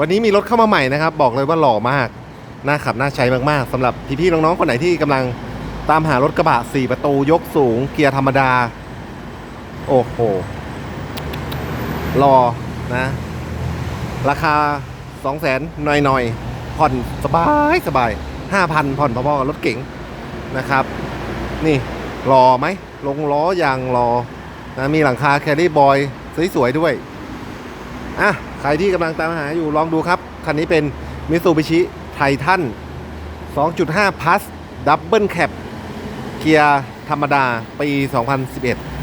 วันนี้มีรถเข้ามาใหม่นะครับ บอกเลยว่าหล่อมาก น่าขับน่าใช้มากๆสำหรับพี่ๆน้องๆคนไหนที่กำลังตามหารถกระบะ 4 ประตูยกสูง เกียร์ธรรมดา โอ้โหรอนะ ราคา 2 0 0แสนหน่อยๆ ผ่อนสบายสบาย 5,000 ผ่อนพอๆกับรถเก๋งนะครับ นี่รอไหม ลงล้อยางรอนะมีหลังคาแครี่บอย สวยๆด้วย อะ ใครที่กำลังตามหาอยู่ลองดูครับ คันนี้เป็น Mitsubishi Titan 2.5 Plus Double Cab เกียร์ธรรมดา ปี 2011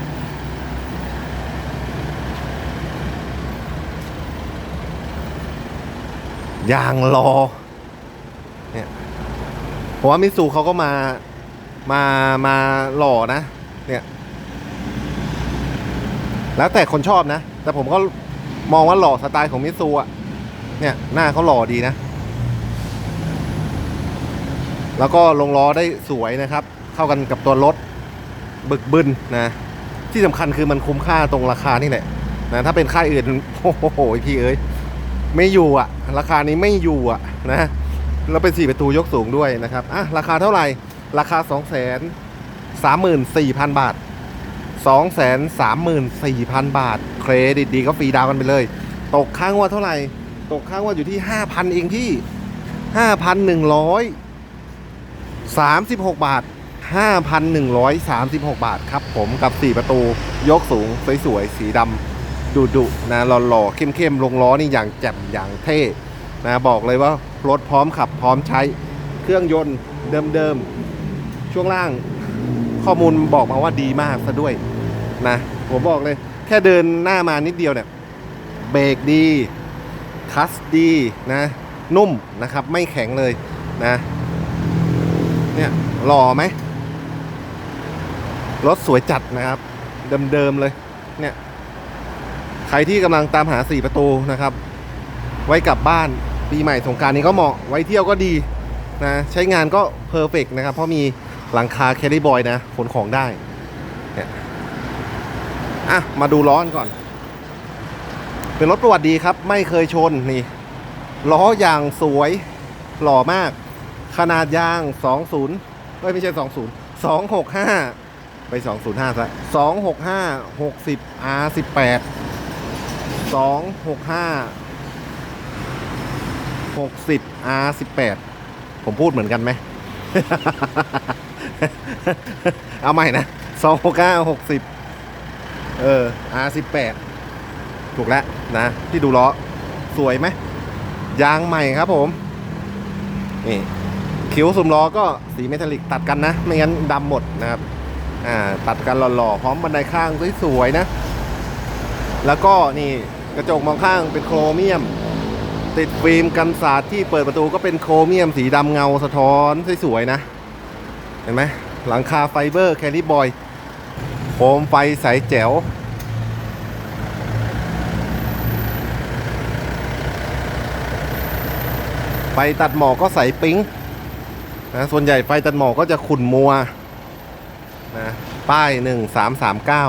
ยางรอเนี่ยผมว่ามิสูเขาก็มามามาหล่อนะ เนี่ย แล้วแต่คนชอบนะ แต่ผมก็ มองว่าหล่อสไตล์ของมิสูอะเนี่ยหน้าเขาหล่อดีนะ แล้วก็ลงล้อได้สวยนะครับ เข้ากันกับตัวรถ บึกบึนนะ ที่สำคัญคือมันคุ้มค่าตรงราคานี่แหละนะถ้าเป็นค่ายอื่น โอ้โหพี่เอ้ย ไม่อยู่อะราคานี้ไม่อยู่อะนะแล้วเป็นสี่ประตูยกสูงด้วยนะครับอะราคาเท่าไหร่ ราคา 2 3 4 0 0 0 บาท 2 3 4 0 0 0 บาท เครดิตดีก็ฟรีดาวกันไปเลย ตกข้างว่าเท่าไหร่ ตกข้างว่าอยู่ที่ 5,000 เองพี่ 5,136 บาท 5,136 บาทครับผมกับ 4 ประตูยกสูง สวยๆ สีดำดุดุนะหล่อๆ เข้มๆ ลงล้อนี่อย่างแจ่มอย่างเท่นะบอกเลยว่ารถพร้อมขับพร้อมใช้เครื่องยนต์เดิมๆ ช่วงล่างข้อมูลบอกมาว่าดีมากซะด้วย นะผมบอกเลย แค่เดินหน้ามานิดเดียวเนี่ยเบรกดีคัสดีนะ นุ่มนะครับ ไม่แข็งเลยนะ เนี่ยหล่อไหมรถสวยจัดนะครับ เดิมๆเลย เนี่ย ใครที่กำลังตามหา4ประตูนะครับ ไว้กลับบ้านปีใหม่สงการนี้ก็เหมาะไว้เที่ยวก็ดีนะ ใช้งานก็เพอร์เฟกนะครับ เพราะมีหลังคาแคลรี่บอยนะขนของได้ อะ มาดูล้อกันก่อน เป็นรถประวัติดีครับ ไม่เคยชนนี่ ล้ออย่างสวย หล่อมาก ขนาดยาง 20เอ้ยไม่ใช่ 20 265 ไป 205ซะ265 60 R18 265 60 R18 ผมพูดเหมือนกันไหม เอาใหม่นะ 265 60 เออ R18 ถูกแล้วนะ ที่ดูล้อ สวยไหมยางใหม่ครับผม นี่คิ้วซุ้มล้อก็สีเมทัลลิกตัดกันนะ ไม่งั้นดำหมดนะครับ อ่า ตัดกันหล่อๆ พร้อมบันไดข้างสวยๆนะ แล้วก็นี่กระจกมองข้างเป็นโครเมียม ติดฟิล์มกันสาดที่เปิดประตูก็เป็นโครเมียมสีดำเงาสะท้อนสวยๆนะ เห็นไหมหลังคาไฟเบอร์แคลิบอย โคมไฟใสแจ๋ว ไฟตัดหมอกก็ใสปิ๊งนะส่วนใหญ่ไฟตัดหมอกก็จะขุ่นมัวนะป้ายหนึ่งสามสามเก้า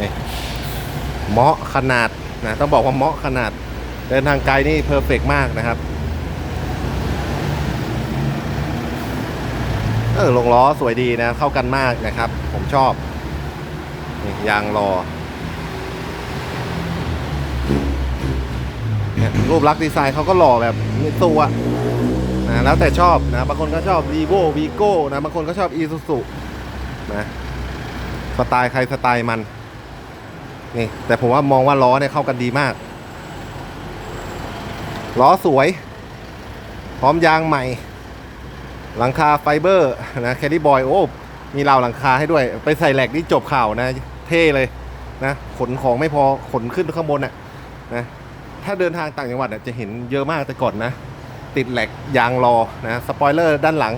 นี่เหมาะขนาด นะต้องบอกว่าเหมาะขนาดเดินทางไกลนี่เพอร์เฟกมากนะครับเออลงล้อสวยดีนะเข้ากันมากนะครับ ผมชอบนี่ยางรอเนี่ยรูปลักษณ์ดีไซน์เขาก็หล่อแบบมิตซูอะนะแล้วแต่ชอบนะบางคนก็ชอบ r ีโ v วีโก้นะบางคนก็ชอบอีซูซุนะสไตล์ใครสไตล์มัน นี่แต่ผมว่ามองว่าล้อเนี่ยเข้ากันดีมาก ล้อสวย พร้อมยางใหม่ หลังคาไฟเบอร์นะแคดดี้บอยโอ้มีราวหลังคาให้ด้วย ไปใส่แหลกนี่จบข่าวนะ เท่เลยนะขนของไม่พอขนขึ้นข้างบนน่ะนะถ้าเดินทางต่างจังหวัดน่ะจะเห็นเยอะมากแต่ก่อนนะ ติดแหลกยางรอนะสปอยเลอร์ด้านหลัง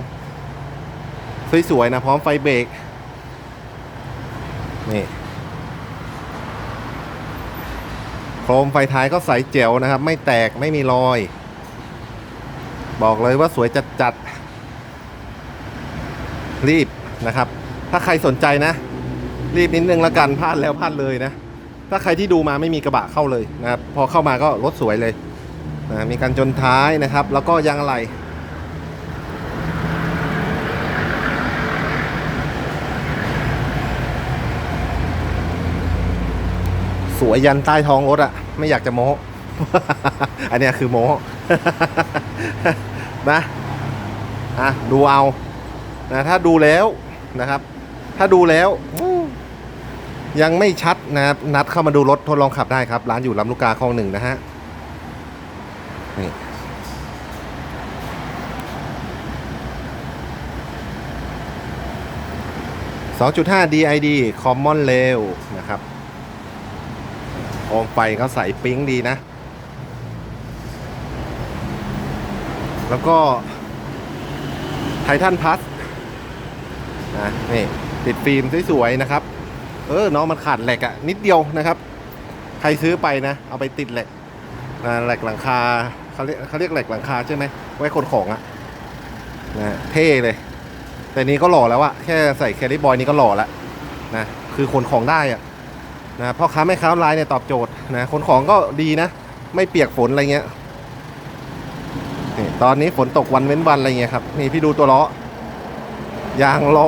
สวยๆนะ พร้อมไฟเบรกนี่โค รมไฟท้ายก็ใสเจ๋วนะครับ ไม่แตกไม่มีรอย บอกเลยว่าสวยจัดจัดรีบนะครับ ถ้าใครสนใจนะ รีบนิดนึงละกันพลาดแล้วพลาดเลยนะ ถ้าใครที่ดูมาไม่มีกระบะเข้าเลยนะครับ พอเข้ามาก็รถสวยเลยนะมีการจนท้ายนะครับ แล้วก็ยางอะไหล่ สวยยันใต้ท้องรถอะไม่อยากจะโม้ อันนี้คือโม้นะอะดูเอานะถ้าดูแล้วนะครับ ถ้าดูแล้ว ยังไม่ชัดนะครับนัดเข้ามาดูรถทดลองขับได้ครับ ร้านอยู่ลำลูกกาคลองหนึ่งนะฮะนี่สองจุดห้า DID Common Rail นะครับ โคมไฟเขาใส่ปิ๊งดีนะ แล้วก็ไททันพัสนะนี่ติดฟิล์มสวยๆนะครับ เออน้องมันขาดเหล็กอะนิดเดียวนะครับ ใครซื้อไปนะ เอาไปติดเหล็กนะเหล็กหลังคาเขาเรียกเขาเรียกเหล็กหลังคาใช่ไหมไว้ขนของอะนะเท่เลย แต่นี้ก็หล่อแล้วอะแค่ใส่แคริบอยนี้ก็หล่อแล้วนะคือขนของได้อะ นะพ่อค้าแม่ค้าออนไลน์เนี่ยตอบโจทย์นะขนของก็ดีนะ ไม่เปียกฝนอะไรเงี้ยนี่ตอนนี้ฝนตกวันเว้นวันอะไรเงี้ยครับนี่พี่ดูตัวล้อยางล้อ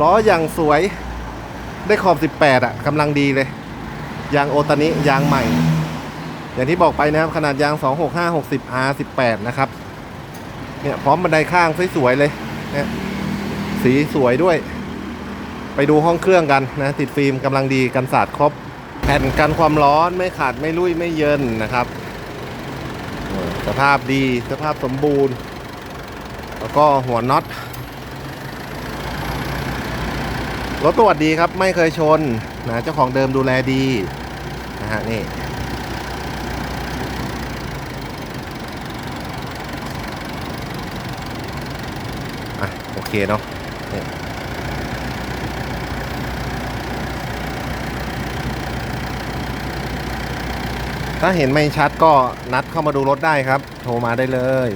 ล้ออย่างสวยได้ขอบ 18 อะกำลังดีเลย ยางโอตานิยางใหม่ อย่างที่บอกไปนะครับ ขนาดยาง 265 60 R 18 นะครับ เนี่ย พร้อมบันไดข้างสวยๆเลยเนี่ยสีสวยด้วย ไปดูห้องเครื่องกันนะติดฟิล์มกำลังดีกันสาดครบแผ่นกันความร้อนไม่ขาดไม่ลุยไม่เยินนะครับสภาพดีสภาพสมบูรณ์ แล้วก็หัวน็อตรถตรวจดีครับไม่เคยชนนะเจ้าของเดิมดูแลดีนะฮะนี่โอเคเนาะนี่ ถ้าเห็นไม่ชัดก็นัดเข้ามาดูรถได้ครับ โทรมาได้เลย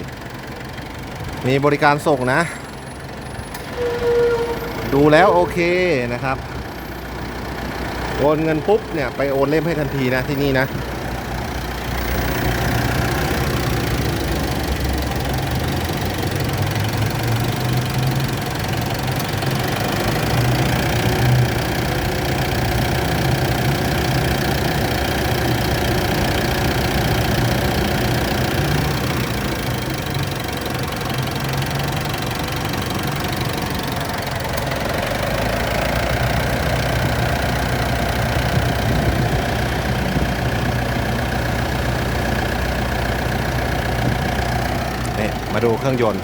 มีบริการส่งนะ ดูแล้วโอเคนะครับ โอนเงินปุ๊บเนี่ย ไปโอนเล่มให้ทันทีนะที่นี่นะ เครื่องยนต์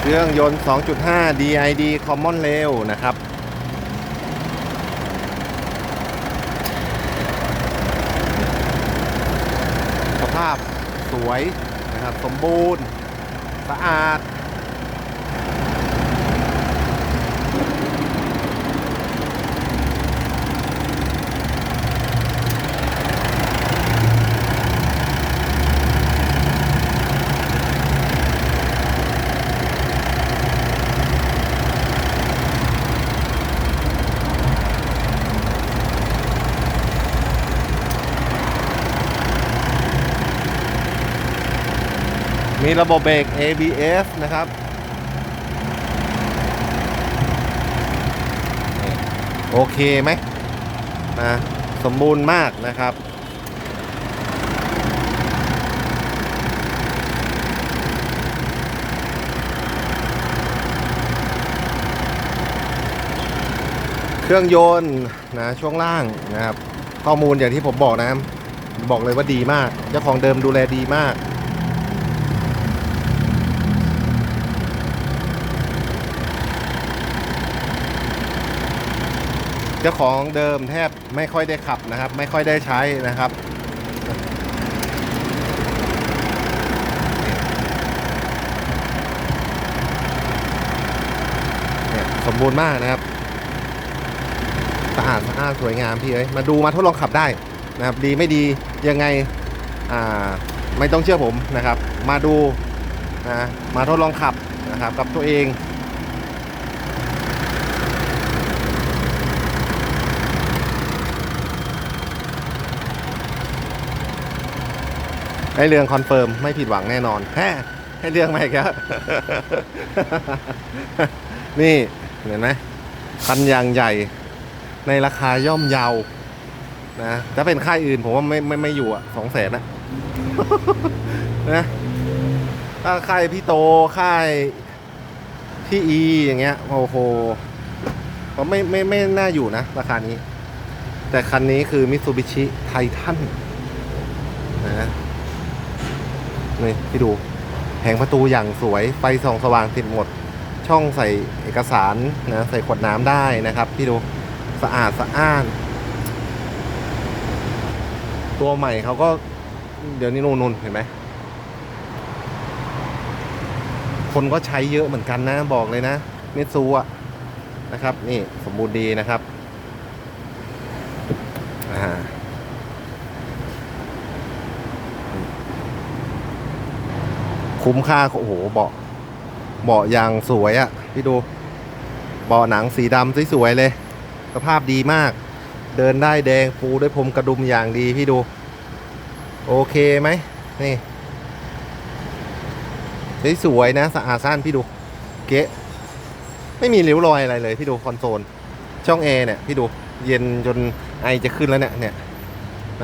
เครื่องยนต์ 2.5 DID Common Rail นะครับสภาพสวยนะครับสมบูรณ์ สะอาด มีระบบเบรก ABS นะครับโอเคไหมนะสมบูรณ์มากนะครับ เครื่องยนต์นะช่วงล่างนะครับ ข้อมูลอย่างที่ผมบอกนะครับบอกเลยว่าดีมาก เจ้าของเดิมดูแลดีมาก เจ้าของเดิมแทบไม่ค่อยได้ขับนะครับ ไม่ค่อยได้ใช้นะครับเนี่ยสมบูรณ์มากนะครับสะอาดสะอาดสวยงามพี่เอ้ยมาดูมาทดลองขับได้นะครับ ดีไม่ดียังไงอ่าไม่ต้องเชื่อผมนะครับ มาดูนะมาทดลองขับนะครับกับตัวเอง ให้เรื่องคอนเฟิร์มไม่ผิดหวังแน่นอนแฮให้เรื่องมาอีกแล้วนี่เห็นไหมคันยางใหญ่ในราคาย่อมเยานะถ้าเป็นค่ายอื่นผมว่าไม่ไม่ไม่อยู่อะสองแสนนะนะถ้าค่ายพี่โตค่ายพี่อีอย่างเงี้ยโอ้โหผมไม่ไม่ไม่น่าอยู่นะ ราคานี้ แต่คันนี้คือมิ t ซูบิชิไททันนะ นี่พี่ดูแผงประตูอย่างสวยไฟส่องสว่างติดหมด ช่องใส่เอกสารนะใส่ขวดน้ำได้นะครับพี่ดูสะอาดสะอ้าน ตัวใหม่เขาก็เดี๋ยวนี้นูนนเห็นไหมคนก็ใช้เยอะเหมือนกันนะบอกเลยนะมิซูอะนะครับ นี่สมบูรณ์ดีนะครับ คุ้มค่าโอ้โหเบาะเบาะยางสวยอะพี่ดูเบาะหนังสีดำสวยๆเลย สภาพดีมาก เดินได้แดงปูด้วยพรมกระดุมอย่างดีพี่ดู โอเคไหมนี่สวยๆนะสะอาดสั้นพี่ดู เก๊ะไม่มีริ้วรอยอะไรเลยพี่ดูคอนโซลช่องแอร์เนี่ยพี่ดูเย็นจนไอจะขึ้นแล้วเนี่ยเนี่ย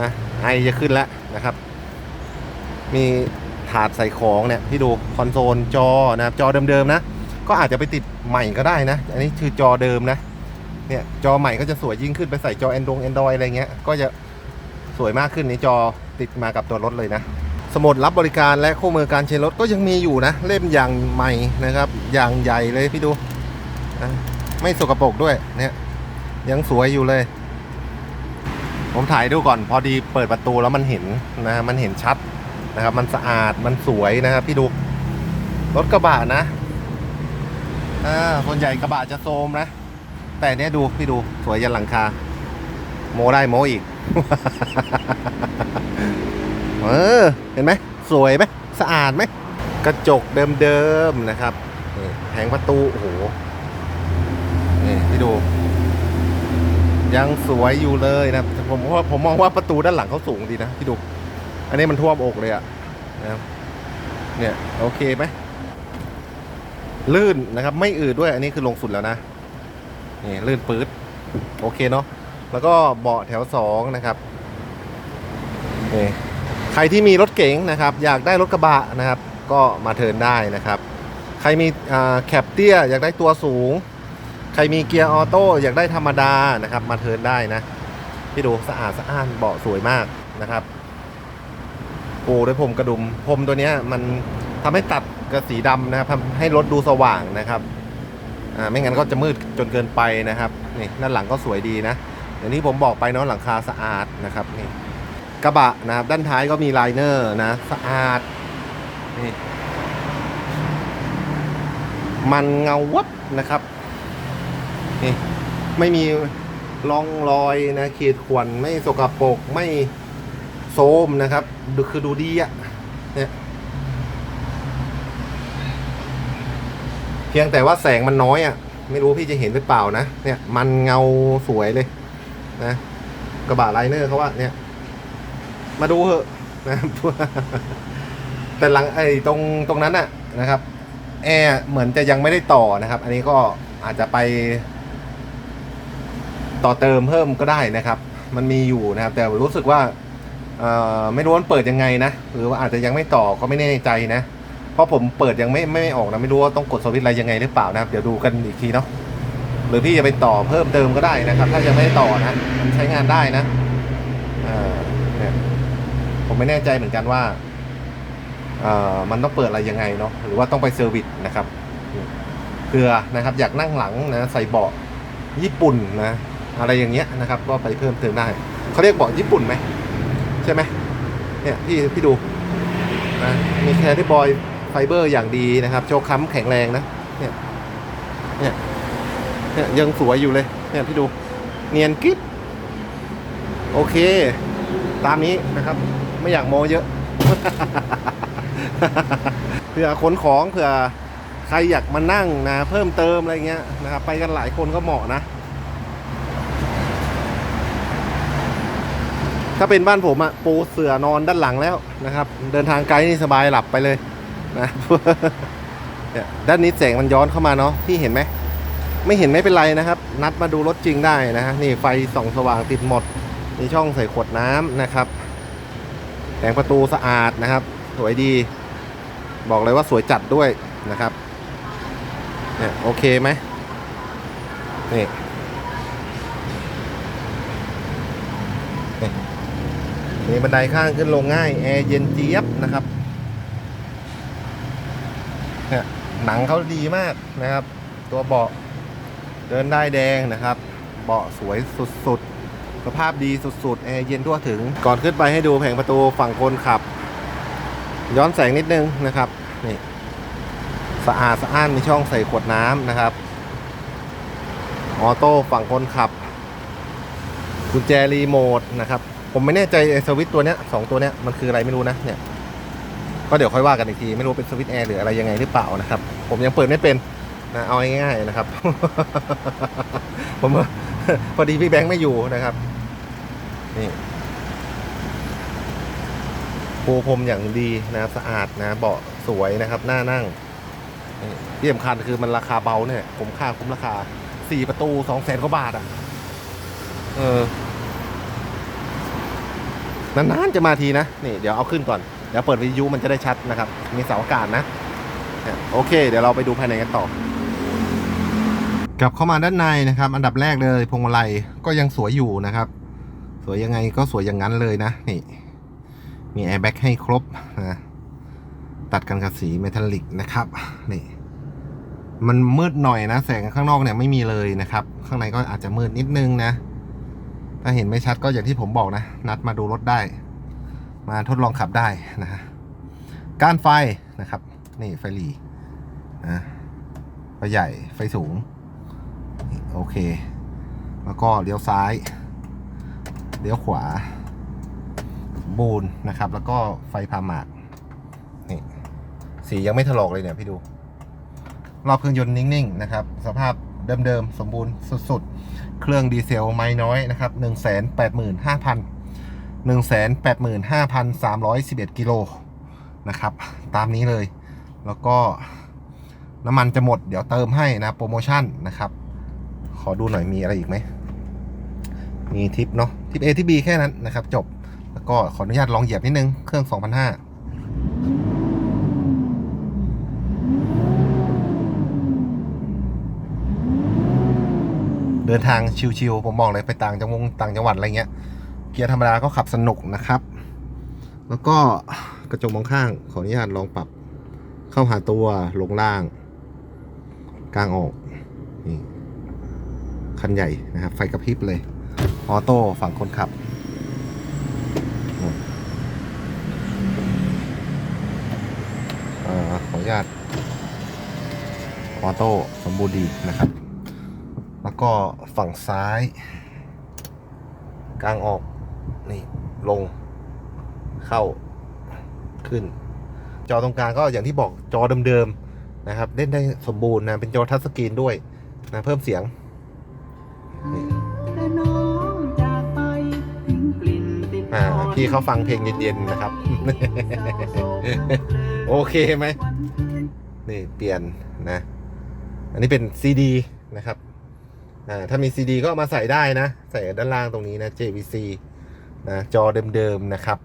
นะไอจะขึ้นแล้วนะครับ มี ถาดใส่ของเนี่ยพี่ดูคอนโซลจอนะครับจอเดิมๆนะ ก็อาจจะไปติดใหม่ก็ได้นะ อันนี้คือจอเดิมนะเนี่ยจอใหม่ก็จะสวยยิ่งขึ้นไปใส่จอ Android Android อะไรเงี้ยก็จะสวยมากขึ้นในจอติดมากับตัวรถเลยนะ สมุดรับบริการและคู่มือการใช้รถก็ยังมีอยู่นะ เล่มอย่างใหม่นะครับ อย่างใหญ่เลยพี่ดูนะไม่สกปรกด้วยเนี่ยยังสวยอยู่เลย ผมถ่ายดูก่อน พอดีเปิดประตูแล้วมันเห็นนะมันเห็นชัด นะครับ มันสะอาดมันสวยนะครับ พี่ดูรถกระบะนะอ่าส่วนใหญ่กระบะจะโซมนะ แต่เนี้ยดูพี่ดูสวยยันหลังคา โมได้โมอีก เออ เห็นไหมสวยไหมสะอาดไหมกระจกเดิมๆนะครับนี่แผงประตูโอ้โหนี่พี่ดู ยังสวยอยู่เลยนะผมว่าผมมองว่าประตูด้านหลังเขาสูงดีนะพี่ดู อันนี้มันท่วมอกเลยอะนะครับเนี่ยโอเคไหมลื่นนะครับ ไม่อืดด้วยอันนี้คือลงสุดแล้วนะนี่ลื่นปื๊ดโอเคเนาะแล้วก็เบาะแถวสองนะครับนี่ใครที่มีรถเก๋งนะครับ อยากได้รถกระบะนะครับ ก็มาเทินได้นะครับ ใครมีแคปเตี้ยอยากได้ตัวสูง ใครมีเกียร์ออโต้อยากได้ธรรมดานะครับ มาเทินได้นะพี่ดูสะอาดสะอ้านเบาะสวยมากนะครับ ปูด้วยพรมกระดุมพรมตัวนี้มันทำให้ตัดกับสีดำนะครับทำให้รถดูสว่างนะครับอ่าไม่งั้นก็จะมืดจนเกินไปนะครับนี่ด้านหลังก็สวยดีนะอย่างที่ผมบอกไปเนาะหลังคาสะอาดนะครับนี่กระบะนะครับด้านท้ายก็มีไลเนอร์นะสะอาดนี่มันเงาวับนะครับนี่ไม่มีร่องรอยนะขีดข่วนไม่สกปรกไม่ โซมนะครับ ดูคือดูดีอะเนี่ยเพียงแต่ว่าแสงมันน้อยอะ ไม่รู้พี่จะเห็นหรือเปล่านะ เนี่ย มันเงาสวยเลย นะกระบะไลเนอร์เขาว่า เนี่ย มาดูเหอะนะแต่หลังไอ้ตรงตรงนั้นอะนะครับแอร์เหมือนจะยังไม่ได้ต่อนะครับ อันนี้ก็อาจจะไป ต่อเติมเพิ่มก็ได้นะครับ มันมีอยู่นะครับ แต่รู้สึกว่า ไม่รู้ว่าเปิดยังไงนะ หรือว่าอาจจะยังไม่ต่อก็ไม่แน่ใจนะ เพราะผมเปิดยังไม่ไม่ออกนะไม่รู้ว่าต้องกดสวิตช์อะไรยังไงหรือเปล่านะครับ เดี๋ยวดูกันอีกทีเนาะหรือพี่จะไปต่อเพิ่มเติมก็ได้นะครับ ถ้ายังไม่ได้ต่อนะมันใช้งานได้นะเนี่ยผมไม่แน่ใจเหมือนกันว่าเออมันต้องเปิดอะไรยังไงเนาะหรือว่าต้องไปเซอร์วิสนะครับเผื่อนะครับ อยากนั่งหลังนะใส่เบาะญี่ปุ่นนะ อะไรอย่างเงี้ยนะครับ ก็ไปเพิ่มเติมได้เขาเรียกเบาะญี่ปุ่นไหม ใช่ไหมเนี่ยพี่พี่ดูนะมีแคริบอยไฟเบอร์อย่างดีนะครับ โชว์ค้ำแข็งแรงนะเนี่ยเนี่ยเนี่ยยังสวยอยู่เลยเนี่ยพี่ดูเนียนกิ๊บโอเค ตามนี้นะครับ ไม่อยากโมเยอะ เผื่อขนของเผื่อใครอยากมานั่งนะ เพิ่มเติมอะไรเงี้ยนะครับไปกันหลายคนก็เหมาะนะ ถ้าเป็นบ้านผมอะปูเสือนอนด้านหลังแล้วนะครับ เดินทางไกลนี่สบายหลับไปเลยนะด้านนี้แสงมันย้อนเข้ามาเนาะพี่เห็นไหมไม่เห็นไม่เป็นไรนะครับ นัดมาดูรถจริงได้นะฮะนี่ไฟส่องสว่างติดหมดมีช่องใส่ขวดน้ำนะครับแผงประตูสะอาดนะครับ สวยดี บอกเลยว่าสวยจัดด้วยนะครับเนี่ยโอเคไหมนี่ มีบันไดข้างขึ้นลงง่ายแอร์เย็นเจี๊ยบนะครับเนี่ยหนังเขาดีมากนะครับ ตัวเบาะเดินได้แดงนะครับ เบาะสวยสุดๆสภาพดีสุดๆแอร์เย็นทั่วถึง ก่อนขึ้นไปให้ดูแผงประตูฝั่งคนขับ ย้อนแสงนิดนึงนะครับนี่สะอาดสะอ้านมีช่องใส่ขวดน้ำนะครับออโต้ฝั่งคนขับกุญแจรีโมทนะครับ ผมไม่แน่ใจไอ้สวิตตัวเนี้ยสองตัวเนี้ยมันคืออะไรไม่รู้นะเนี่ยก็เดี๋ยวค่อยว่ากันอีกทีไม่รู้เป็นสวิตแอร์หรืออะไรยังไงหรือเปล่านะครับ ผมยังเปิดไม่เป็นนะเอาง่ายๆนะครับ ผมพอดีพี่แบงค์ไม่อยู่นะครับนี่ปูพรมอย่างดีนะสะอาดนะเบาะสวยนะครับหน้านั่งนี่ที่สำคัญคือมันราคาเบาเนี่ยผมค่าคุ้มราคาสี่ประตูสองแสนกว่าบาทอะ เออ นานๆจะมาทีนะนี่เดี๋ยวเอาขึ้นก่อนเดี๋ยวเปิดวิทยุมันจะได้ชัดนะครับ มีเสาอากาศนะโอเค เดี๋ยวเราไปดูภายในกันต่อกลับเข้ามาด้านในนะครับ อันดับแรกเลยพวงมาลัยก็ยังสวยอยู่นะครับ สวยยังไงก็สวยอย่างนั้นเลยนะนี่มีแอร์แบ็กให้ครบนะตัดกันกับสีเมทัลลิกนะครับนี่มันมืดหน่อยนะ แสงข้างนอกเนี่ยไม่มีเลยนะครับ ข้างในก็อาจจะมืดนิดนึงนะ ถ้าเห็นไม่ชัดก็อย่างที่ผมบอกนะ นัดมาดูรถได้ มาทดลองขับได้นะฮะก้านไฟนะครับ นี่ไฟหลีนะไฟใหญ่ไฟสูง โอเค แล้วก็เลี้ยวซ้าย เลี้ยวขวา สมบูรณ์นะครับ แล้วก็ไฟพาหมากนี่สียังไม่ถลอกเลยเนี่ยพี่ดู รอบเครื่องยนต์นิ่งๆนะครับ สภาพเดิมๆ สมบูรณ์สุดๆ เครื่องดีเซลไม่น้อยนะครับ1 8 5 0 0 0 1 8 5 3 1 1กิโลนะครับ ตามนี้เลย แล้วก็น้ำมันจะหมดเดี๋ยวเติมให้นะโปรโมชั่นนะครับ ขอดูหน่อยมีอะไรอีกไหม มีทิปเนาะทิป A ทิป B แค่นั้นนะครับ จบ แล้วก็ขออนุญาตลองเหยียบนิดนึง เครื่อง2,500 เดินทางชิวๆผมบอกเลยไปต่างจังหวัดต่างจังหวัดอะไรเงี้ย เกียร์ธรรมดาก็ขับสนุกนะครับ แล้วก็กระจกมองข้างขออนุญาตลองปรับเข้าหาตัวลงล่าง กลางออกนี่คันใหญ่นะครับไฟกระพริบเลย ออโต้ฝั่งคนขับออขออนุญาตออโต้สมบูรณ์ดีนะครับ แล้วก็ฝั่งซ้าย กลางออก นี่ลง เข้าขึ้น จอตรงกลางก็อย่างที่บอกจอเดิมๆนะครับ เล่นได้สมบูรณ์นะ เป็นจอทัชสกรีนด้วยนะเพิ่มเสียงนี่แต่น้องจากไปทิ้งกลิ่นติดอ่าพี่เขาฟังเพลงเย็นๆนะครับ โอเคไหมนี่เปลี่ยนนะ อันนี้เป็นซีดีนะครับ อ่าถ้ามีซีดีก็มาใส่ได้นะ ใส่ด้านล่างตรงนี้นะ JVC นะจอเดิมๆนะครับ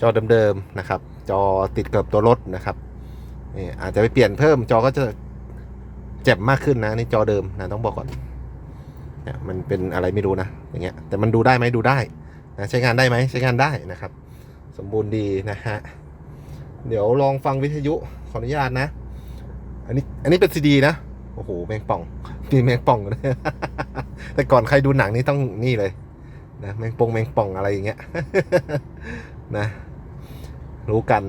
จอเดิมๆนะครับ จอติดกับตัวรถนะครับนี่อาจจะไปเปลี่ยนเพิ่มจอก็จะเจ็บมากขึ้นนะนี่จอเดิมนะต้องบอกก่อนเนี่ยมันเป็นอะไรไม่รู้นะอย่างเงี้ยแต่มันดูได้ไหมดูได้นะใช้งานได้ไหมใช้งานได้นะครับ สมบูรณ์ดีนะฮะเดี๋ยวลองฟังวิทยุขออนุญาตนะ อันนี้อันนี้เป็นซีดีนะโอ้โหแมงป่อง มีแมงป่องด้วย แต่ก่อนใครดูหนังนี่ต้องนี่เลยนะแมงปงแมงป่องอะไรอย่างเงี้ยนะ รู้กัน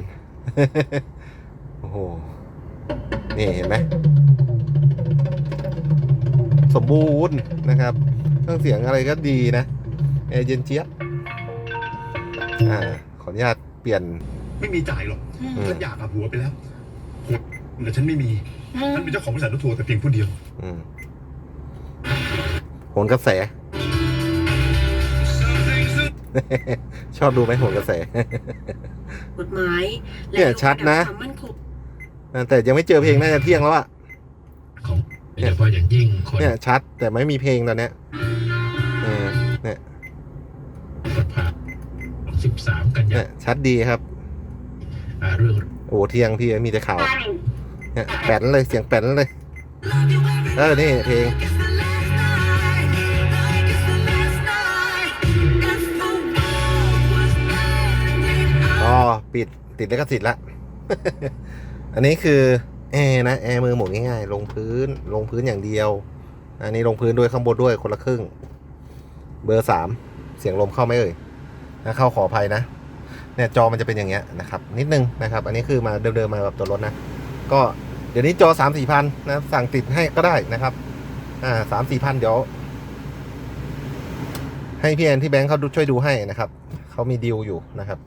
โอ้โห นี่เห็นไหมสมบูรณ์นะครับเครื่องเสียงอะไรก็ดีนะแอร์เย็นเจี๊ยบอ่าขออนุญาตเปลี่ยน ไม่มีจ่ายหรอกอืมฉันอยากกับผัวไปแล้วแต่ฉันไม่มีฉันเป็นเจ้าของบริษัทรถทัวร์แต่เพียงผู้เดียว อืมโหนกระแส ชอบดูไหมโหนกระแส กฎหมายเนี่ยชัดนะและความมั่นคงแต่ยังไม่เจอเพลงน่าจะเที่ยงแล้วอะของโดยเฉพาะอย่างยิ่งคนเนี่ยชัดแต่ไม่มีเพลงตอนเนี้ยเออเนี่ยสภาสิบสามกันยาเนี่ยชัดดีครับ อ่าเรื่องโอ้เที่ยงพี่มีแต่ข่าวเนี่ยแป้นเลยเสียงแป้นเลยเออนี่เพลง อ๋อปิดติดลิขสิทธิ์ละ อันนี้คือแอร์นะแอร์มือหมุนง่ายๆลงพื้นลงพื้นอย่างเดียว อันนี้ลงพื้นด้วยข้างบนด้วยคนละครึ่ง เบอร์สามเสียงลมเข้าไหมเอ่ยนะเข้าขออภัยนะเนี่ยจอมันจะเป็นอย่างเงี้ยนะครับ นิดนึงนะครับ อันนี้คือมาเดิมๆมาแบบตัวรถนะ ก็เดี๋ยวนี้จอสามสี่พันนะสั่งติดให้ก็ได้นะครับ อ่าสามสี่พันเดี๋ยวให้พี่แอนที่แบงค์เขาดูช่วยดูให้นะครับเขามีดีลอยู่นะครับ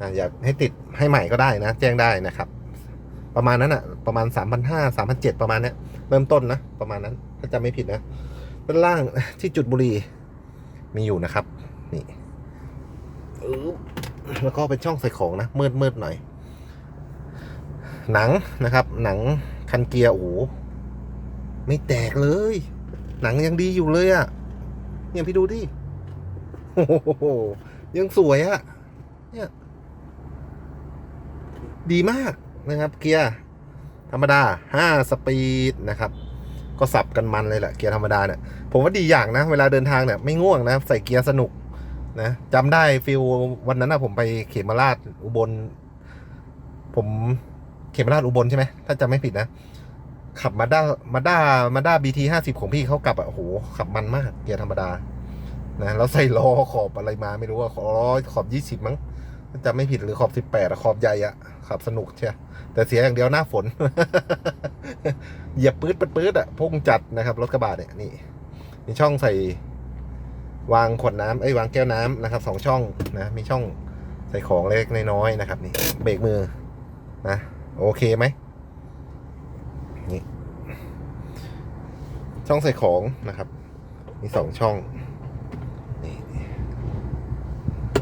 อ่าอยากให้ติดให้ใหม่ก็ได้นะ แจ้งได้นะครับ ประมาณนั้นอะประมาณสามพันห้าสามพันเจ็ดประมาณเนี้ยเริ่มต้นนะ ประมาณนั้น ถ้าจำไม่ผิดนะด้านล่างที่จุดบุรีมีอยู่นะครับ นี่แล้วก็เป็นช่องใส่ของนะ มืดมืดๆหน่อย หนังนะครับ หนังคันเกียร์โอ้โหไม่แตกเลย หนังยังดีอยู่เลยอะ่ะเนี่ยพี่ดูดิโอ้โหยังสวยอะ่ะ เนี่ย ดีมากนะครับเกียร์ธรรมดาห้าสปีดนะครับก็สับกันมันเลยแหละเกียร์ธรรมดาเนี่ยผมว่าดีอย่างนะ เวลาเดินทางเนี่ยไม่ง่วงนะใส่เกียร์สนุกนะจำได้ฟิลวันนั้นนะผมไปเขมราชอุบล ผมเขมราชอุบลใช่ไหมถ้าจำไม่ผิดนะ ขับมาด้ามาด้ามาด้าบีทีห้าสิบของพี่เขากลับอะโหขับมันมากเกียร์ธรรมดานะแล้วใส่ล้อขอบอะไรมาไม่รู้ว่าขอล้อขอบยี่สิบมั้ง จำไม่ผิดหรือขอบสิบแปดขอบใหญ่อะขับสนุกเชียแต่เสียอย่างเดียวหน้าฝน เหยียบปื๊ดปื๊ดอะพุ่งจัดนะครับ รถกระบะเนี่ยนี่มีช่องใส่วางขวดน้ำเอ้ยวางแก้วน้ำนะครับสองช่องนะ มีช่องใส่ของเล็กๆน้อยๆนะครับ นี่เบรกมือนะโอเคไหมนี่ช่องใส่ของนะครับ มีสองช่องนี่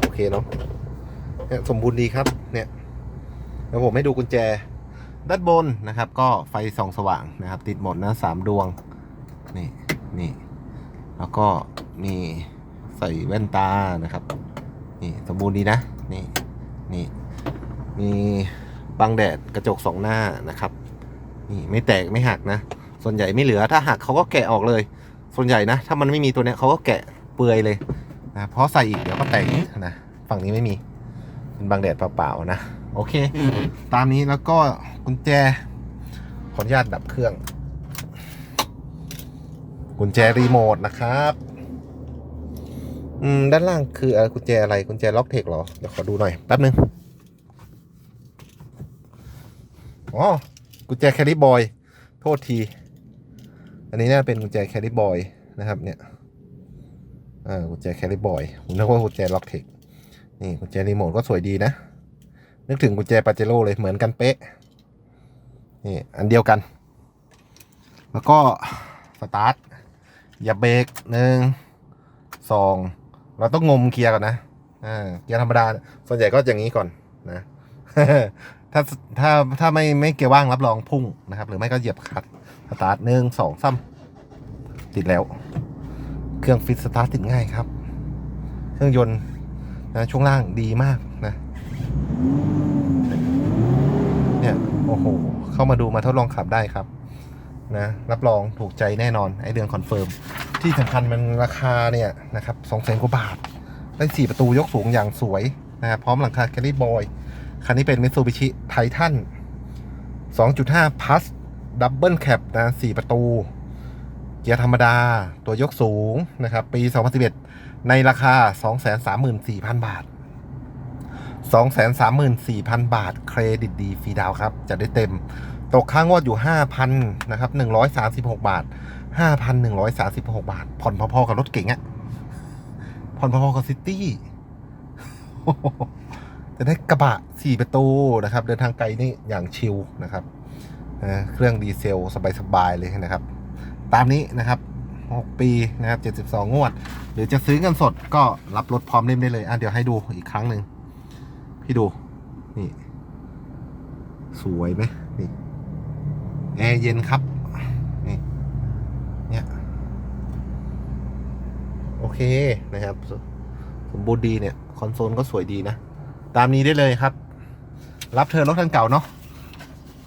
โอเคเนาะ เนี่ยสมบูรณ์ดีครับเนี่ยแล้วผมให้ดูกุญแจด้านบนนะครับ ก็ไฟส่องสว่างนะครับ ติดหมดนะสามดวงนี่นี่แล้วก็มีใส่แว่นตานะครับ นี่สมบูรณ์ดีนะนี่นี่มีบังแดดกระจกสองหน้านะครับนี่ไม่แตกไม่หักนะ ส่วนใหญ่ไม่เหลือถ้าหักเขาก็แกะออกเลย ส่วนใหญ่นะ ถ้ามันไม่มีตัวเนี้ยเขาก็แกะเปลือยเลยนะเพราะใส่อีกเดี๋ยวก็แตกนะฝั่งนี้ไม่มี เป็นบังแดดเปล่าๆนะ โอเค ตามนี้แล้วก็กุญแจ ขออนุญาตดับเครื่อง กุญแจรีโมทนะครับอืมด้านล่างคืออะไรกุญแจอะไรกุญแจล็อกเทคเหรอ เดี๋ยวขอดูหน่อยแป๊บนึงอ๋อกุญแจแคริบอย โทษที อันนี้น่าเป็นกุญแจแคริบอยนะครับเนี่ยอ่ากุญแจแคริบอยผมนึกว่ากุญแจล็อกเทค นี่กุญแจรีโมทก็สวยดีนะ นึกถึงกุญแจปาเจโร่เลยเหมือนกันเป๊ะ นี่ อันเดียวกัน แล้วก็สตาร์ทอย่าเบรกหนึ่งสองเราต้องงมเกียร์ก่อนนะอ่าเกียร์ธรรมดา ส่วนใหญ่ก็อย่างนี้ก่อนนะถ้าถ้าถ้าไม่ไม่เกียร์ว่างรับรองพุ่งนะครับ หรือไม่ก็เหยียบคัดสตาร์ทหนึ่งสองซ้ำติดแล้ว เครื่องฟิตสตาร์ทติดง่ายครับ เครื่องยนต์ นะช่วงล่างดีมากนะเนี่ยโอ้โห เข้ามาดูมาทดลองขับได้ครับนะรับรองถูกใจแน่นอนไอเดือนคอนเฟิร์ม ที่สำคัญมันราคาเนี่ยนะครับสองแสนกว่าบาท ได้สี่ประตูยกสูงอย่างสวยนะรพร้อมหลังคาแคลรี่บอย คันนี้เป็น Mitsubishi Titan 2.5 plus Double Cab นะ4ประตู เกียร์ธรรมดา ตัวยกสูงนะครับ ปี 2011 ในราคา 234,000 บาท 234,000 บาท เครดิตดีฟรีดาวครับ จะได้เต็ม ตกค่างวดอยู่ 5,000นะครับ136 บาทห้าพันหนึ่งร้อยสาสิบาท ผ่อนพอๆกับรถเก๋งอะผ่อนพอๆกับซิตี้จะได้กระบะสี่ประตูนะครับ เดินทางไกลนี่อย่างชิลนะครับเครื่องดีเซลสบายๆเลยนะครับ ตามนี้นะครับ 6 ปีนะครับ72 งวด หรือจะซื้อเงินสดก็รับรถพร้อมเล่มได้เลยอะเดี๋ยวให้ดูอีกครั้งหนึ่งพี่ดู นี่ สวยไหมนี่แอร์เย็นครับ นี่เนี่ยโอเคนะครับ สมบูรณ์ดีเนี่ย คอนโซลก็สวยดีนะ ตามนี้ได้เลยครับ รับเธอรถคันเก่าเนาะ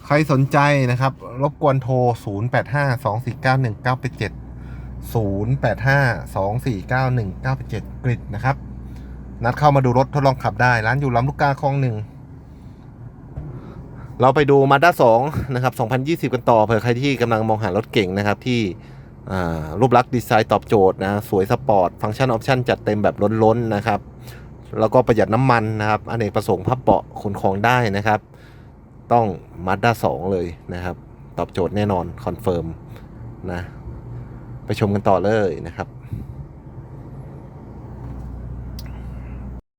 ใครสนใจนะครับ รบกวนโทร 0 8 5 2 4 9 1 9 8 7 0 8 5 2 4 9 1 9 8 7 กริดนะครับ นัดเข้ามาดูรถทดลองขับได้ ร้านอยู่ลำลูกกาคลองหนึ่ง เราไปดูมาด้า2นะครับ2020 กันต่อเผื่อใครที่กำลังมองหารถเก่งนะครับที่รูปลักษณ์ดีไซน์ตอบโจทย์นะ สวยสปอร์ต ฟังก์ชันออปชันจัดเต็มแบบล้นๆนะครับ แล้วก็ประหยัดน้ำมันนะครับ อเนกประสงค์พับเบาะขนของได้นะครับ ต้องมัด้า2เลยนะครับ ตอบโจทย์แน่นอนคอนเฟิร์มนะ ไปชมกันต่อเลยนะครับ